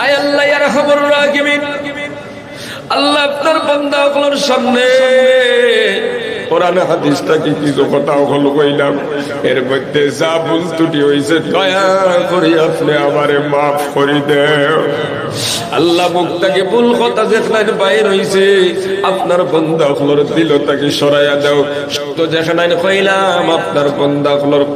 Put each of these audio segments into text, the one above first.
আল্লাহ আল্লাহ বান্দাগুলোর সামনে। কথা এর মধ্যে যা ভুল ত্রুটি হয়েছে দয়া করে আপনি আমারে মাফ করে দেও আল্লাহ মুক্তাকে ভুল কথা যেখানে বাইর হইছে, আপনার বন্ধা হলোর দিল তাকে সরাইয়া দাও। যেখানে কইলাম, আপনার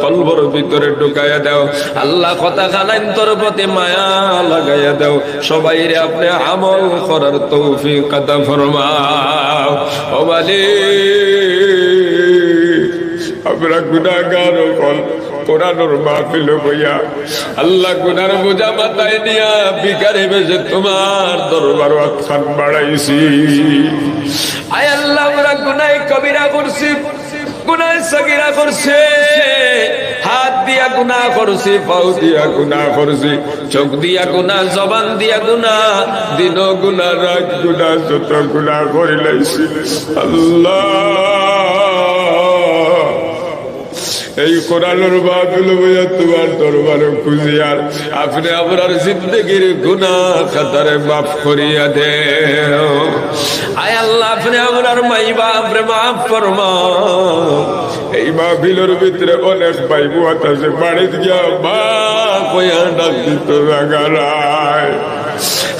কলবর ভিতরে ঢুকাইয়া দাও। আল্লাহ কথা খানাইন তোর প্রতি মায়া লাগাইয়া দাও। সবাই রে আপনি আমল করার তৌফিক কথা ফরমাও। ও মালিক, আমরা গুনাগার কোরআনোর মাহফিল বইয়া আল্লাহ গুনার বোঝা মাথায় নিয়া বিকারে বেজে তোমার দরবার খান বাড়াইছি। আয় আল্লাহ আমরা গুনাই কবিরা করছি হাত দিয়া দিয়া দিয়া দিয়া গুনা আল্লাহ কোরআনের বাদুল বইয়া তোমার দরবারে খুঁজি আর আপনি আপনার জিন্দগির গুনা খাতারে মাফ করিয়া দে আয় আল্লাহ, আপনি আপনার মাই বাপরে মাফ ফরমাও। এই মাহফিলের ভিতরে অনেক ভাই বুয়াত আছে, বাড়িতে গিয়া মা কইয়া ডাক দিত জাগারায়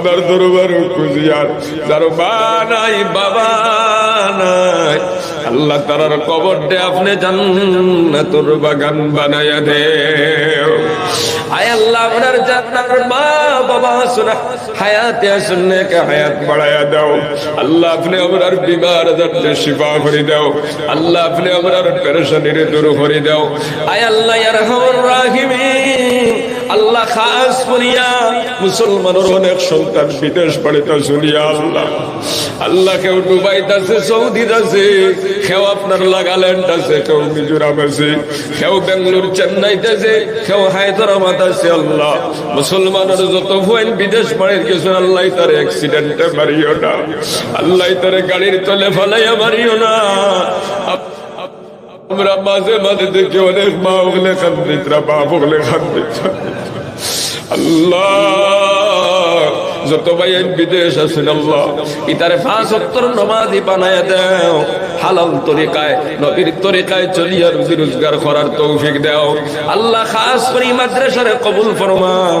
আপনার দরবার খুঁজিয়ার যার মা নাই, বাবা নাই। আল্লাহ তারার কবরটা আপনি জান্নাতুর বাগান বানায়া দে আয় আল্লাহ আপনার জান্নাতের মা, বাবা হায়াতে হায়াত বাড়ায়া দাও। আল্লাহ আপনি বিমার শিফা করে দাও। আল্লাহ আপনি পেরেশানির দূর করে দাও। আয় আল্লাহ আল্লাহ খাস করিয়া মুসলমানের অনেক সন্তান বিদেশ বাড়িতে শুনিয়া আল্লাহ। আল্লাহ কেউ দুবাইতে আছে কেউ আপনার লাগাল্যান্ড আছে কেউ মিজোরাম আছে কেউ বেঙ্গলোর চেন্নাইতে আছে কেউ হায়দ্রাবাদ আছে, আল্লাহ। মুসলমানের যত ভুয়েন বিদেশ বাড়ির কিছু, আল্লাহ তার অ্যাক্সিডেন্টে মারিও না, আল্লাহ তার গাড়ির তলে ফেলাইয়া মারিও না। আমরা মাঝে মাঝে দেখি অনেক মা ওগুলো খান্দিতরা বাপ ওগুলো খান্দিত আল্লাহ, যত ভাই বিদেশ আছেন আল্লাহ, ইতারে পাঁচ সত্তর নমাজি বানায় দেও, হালাল তরিকায়, নবীর তরিকায় চলিয়া রুজি রোজগার করার তৌফিক দেও। আল্লাহ খাস করে মাদ্রাসারে কবুল ফরমাও।